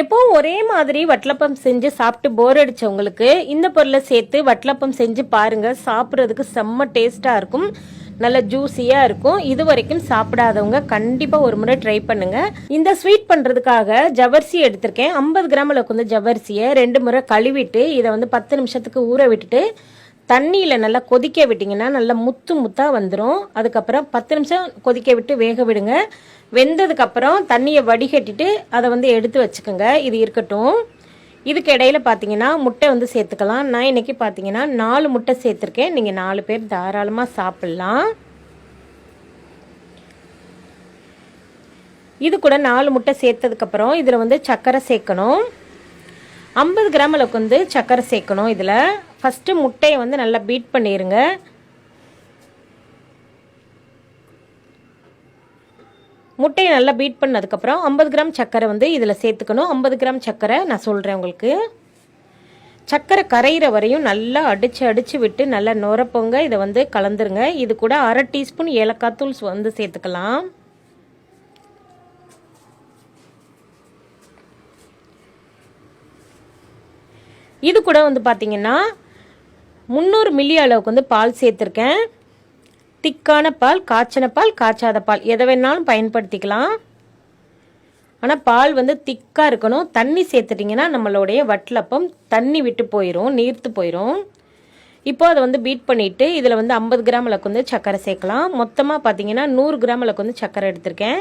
எப்போ ஒரே மாதிரி வட்டலப்பம் செஞ்சு சாப்பிட்டு போர் அடிச்சவங்களுக்கு இந்த பொருளை சேர்த்து வட்டலப்பம் செஞ்சு பாருங்க. சாப்பிட்றதுக்கு செம்ம டேஸ்டா இருக்கும். நல்ல ஜூஸியாக இருக்கும். இது வரைக்கும் சாப்பிடாதவங்க கண்டிப்பா ஒரு முறை ட்ரை பண்ணுங்க. இந்த ஸ்வீட் பண்றதுக்காக ஜவர்சி எடுத்திருக்கேன். ஐம்பது கிராம் அளவுக்கு வந்து ஜவர்சியை ரெண்டு முறை கழுவிட்டு இதை வந்து பத்து நிமிஷத்துக்கு ஊற விட்டுட்டு தண்ணியில் நல்லா கொதிக்க விட்டிங்கன்னா நல்லா முத்து முத்தாக வந்துடும் அதுக்கப்புறம் பத்து நிமிஷம் கொதிக்க விட்டு வேக விடுங்க. வெந்ததுக்கப்புறம் தண்ணியை வடிகட்டிட்டு அதை வந்து எடுத்து வச்சுக்கோங்க. இது இருக்கட்டும். இதுக்கு இடையில பார்த்தீங்கன்னா முட்டை வந்து சேர்த்துக்கலாம். நான் இன்னைக்கு பார்த்தீங்கன்னா நாலு முட்டை சேர்த்துருக்கேன். நீங்கள் நாலு பேர் தாராளமாக சாப்பிட்லாம். இது கூட நாலு முட்டை சேர்த்ததுக்கப்புறம் இதில் வந்து சர்க்கரை சேர்க்கணும். ஐம்பது கிராம் அளவுக்கு வந்து சர்க்கரை சேர்க்கணும் இதில். ஃபஸ்ட்டு முட்டையை வந்து நல்லா பீட் பண்ணிடுங்க முட்டையை நல்லா பீட் பண்ணதுக்கப்புறம் ஐம்பது கிராம் சர்க்கரை வந்து இதில் சேர்த்துக்கணும். ஐம்பது கிராம் சர்க்கரை நான் சொல்கிறேன் உங்களுக்கு. சர்க்கரை கரையிற வரையும் நல்லா அடித்து அடித்து விட்டு நல்லா நுரப்போங்க. இதை வந்து கலந்துருங்க. இது கூட அரை டீஸ்பூன் ஏலக்காய் தூள் வந்து சேர்த்துக்கலாம். இது கூட வந்து பார்த்தீங்கன்னா முந்நூறு மில்லி அளவுக்கு வந்து பால் சேர்த்துருக்கேன். திக்கான பால் காய்ச்சின பால் காய்ச்சாத பால். எதை வேணாலும் பயன்படுத்திக்கலாம். ஆனால் பால் வந்து திக்காக இருக்கணும். தண்ணி சேர்த்துட்டிங்கன்னா நம்மளுடைய வட்டலப்பம் தண்ணி விட்டு போயிடும் நீர்த்து போயிடும் இப்போ அதை வந்து பீட் பண்ணிவிட்டு இதில் வந்து ஐம்பது கிராம் அளவுக்கு வந்து சர்க்கரை சேர்க்கலாம். மொத்தமாக பார்த்தீங்கன்னா நூறு கிராம் அளவுக்கு வந்து சர்க்கரை எடுத்திருக்கேன்.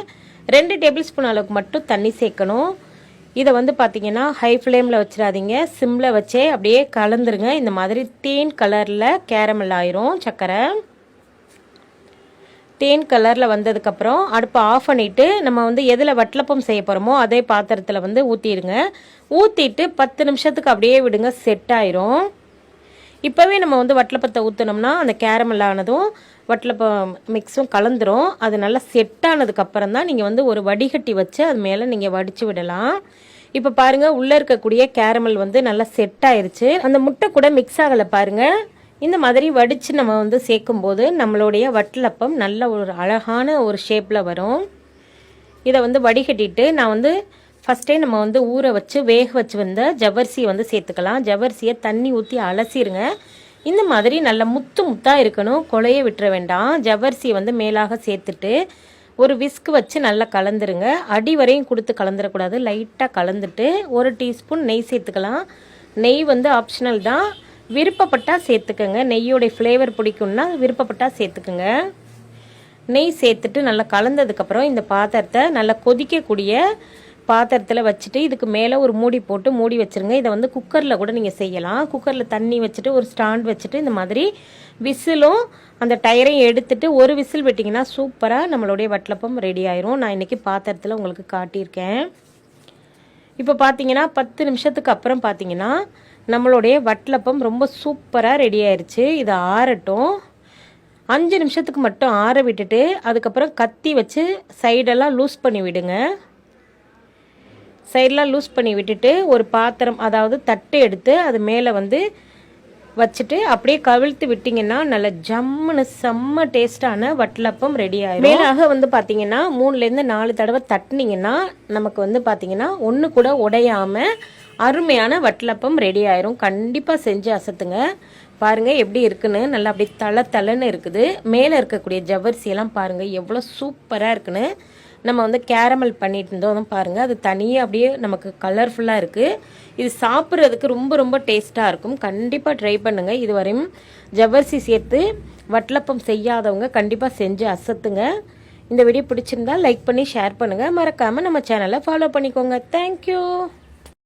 ரெண்டு டேபிள் ஸ்பூன் அளவுக்கு மட்டும் தண்ணி சேர்க்கணும். இதை வந்து பார்த்தீங்கன்னா ஹை ஃப்ளேமில் வச்சிடாதீங்க. சிம்மில் வச்சே அப்படியே கலந்துருங்க. இந்த மாதிரி தேன் கலரில் கேரமல் ஆயிரும் சர்க்கரை தேன் கலரில் வந்ததுக்கப்புறம் அடுப்பை ஆஃப் பண்ணிவிட்டு நம்ம வந்து எதில் வட்டலப்பம் செய்ய போகிறோமோ அதே பாத்திரத்தில் வந்து ஊற்றிடுங்க ஊற்றிட்டு பத்து நிமிஷத்துக்கு அப்படியே விடுங்க. செட் ஆயிரும். இப்போவே நம்ம வந்து வட்டலப்பத்தை ஊற்றினோம்னா அந்த கேரமல் ஆனதும் வட்டலப்பம் மிக்ஸும் கலந்துரும். அது நல்லா செட் ஆனதுக்கப்புறம் தான் நீங்கள் வந்து ஒரு வடிகட்டி வச்சு அது மேலே நீங்கள் வடித்து விடலாம். இப்போ பாருங்கள் உள்ளே இருக்கக்கூடிய கேரமல் வந்து நல்லா செட் ஆயிருச்சு. அந்த முட்டை கூட மிக்ஸ் ஆகலை பாருங்கள் இந்த மாதிரி வடித்து நம்ம வந்து சேர்க்கும்போது நம்மளுடைய வட்டலப்பம் நல்ல ஒரு அழகான ஒரு ஷேப்பில் வரும். இதை வந்து வடிகட்டிட்டு நான் வந்து ஃபஸ்ட்டே நம்ம வந்து ஊற வச்சு வேக வச்சு வந்த ஜவ்வரிசியை வந்து சேர்த்துக்கலாம். ஜவ்வரிசியை தண்ணி ஊற்றி அலசிடுங்க இந்த மாதிரி நல்ல முத்து முத்தாக இருக்கணும். கொலைய விட்டுற வேண்டாம். ஜவ்வரிசியை வந்து மேலாக சேர்த்துட்டு ஒரு விஸ்க் வச்சு நல்லா கலந்துருங்க. அடி வரையும் கொடுத்து கலந்துடக்கூடாது லைட்டாக கலந்துட்டு ஒரு டீஸ்பூன் நெய் சேர்த்துக்கலாம். நெய் வந்து ஆப்ஷனல் தான். விருப்பப்பட்டால் சேர்த்துக்கோங்க. நெய்யோடைய ஃப்ளேவர் பிடிக்கும்னா விருப்பப்பட்டால் சேர்த்துக்குங்க. நெய் சேர்த்துட்டு நல்லா கலந்ததுக்கப்புறம் இந்த பாத்திரத்தை நல்லா கொதிக்கக்கூடிய பாத்திரத்தில் வச்சுட்டு இதுக்கு மேலே ஒரு மூடி போட்டு மூடி வச்சுருங்க. இதை வந்து குக்கரில் கூட நீங்கள் செய்யலாம். குக்கரில் தண்ணி வச்சுட்டு ஒரு ஸ்டாண்ட் வச்சுட்டு இந்த மாதிரி விசிலும் அந்த டயரையும் எடுத்துட்டு ஒரு விசில் விட்டிங்கன்னா சூப்பராக நம்மளுடைய வட்டலப்பம் ரெடி ஆயிரும். நான் இன்றைக்கி பாத்திரத்தில் உங்களுக்கு காட்டியிருக்கேன். இப்போ பார்த்தீங்கன்னா பத்து நிமிஷத்துக்கு அப்புறம் பார்த்தீங்கன்னா நம்மளுடைய வட்டலப்பம் ரொம்ப சூப்பராக ரெடி ஆயிடுச்சு இதை ஆறட்டும். அஞ்சு நிமிஷத்துக்கு மட்டும் ஆற விட்டுட்டு அதுக்கப்புறம் கத்தி வச்சு சைடெல்லாம் லூஸ் பண்ணி விடுங்க. சைடெலாம் லூஸ் பண்ணி விட்டுட்டு ஒரு பாத்திரம் அதாவது தட்டு எடுத்து அது மேலே வந்து வச்சுட்டு அப்படியே கவிழ்த்து விட்டிங்கன்னா நல்ல ஜம்முன்னு செம்ம டேஸ்டான வட்டலப்பம் ரெடி ஆகிடும் மேலாக வந்து பார்த்தீங்கன்னா மூணுலேருந்து நாலு தடவை தட்டினீங்கன்னா நமக்கு வந்து பார்த்தீங்கன்னா ஒன்று கூட உடையாமல் அருமையான வட்டலப்பம் ரெடி ஆயிரும். கண்டிப்பாக செஞ்சு அசத்துங்க. பாருங்கள் எப்படி இருக்குன்னு நல்லா அப்படியே தலை தலைன்னு இருக்குது. மேலே இருக்கக்கூடிய ஜவ்வரிசியெல்லாம் பாருங்கள் எவ்வளோ சூப்பராக இருக்குன்னு. நம்ம வந்து கேரமல் பண்ணிட்டு இருந்தோம் பாருங்கள் அது தனியாக அப்படியே நமக்கு கலர்ஃபுல்லாக இருக்குது இது சாப்பிட்றதுக்கு ரொம்ப ரொம்ப டேஸ்ட்டாக இருக்கும். கண்டிப்பாக ட்ரை பண்ணுங்கள் இதுவரையும் ஜவ்வரிசி சேர்த்து வட்டலப்பம் செய்யாதவங்க கண்டிப்பாக செஞ்சு அசத்துங்க. இந்த வீடியோ பிடிச்சிருந்தா லைக் பண்ணி ஷேர் பண்ணுங்கள் மறக்காமல் நம்ம சேனலை ஃபாலோ பண்ணிக்கோங்க. தேங்க்யூ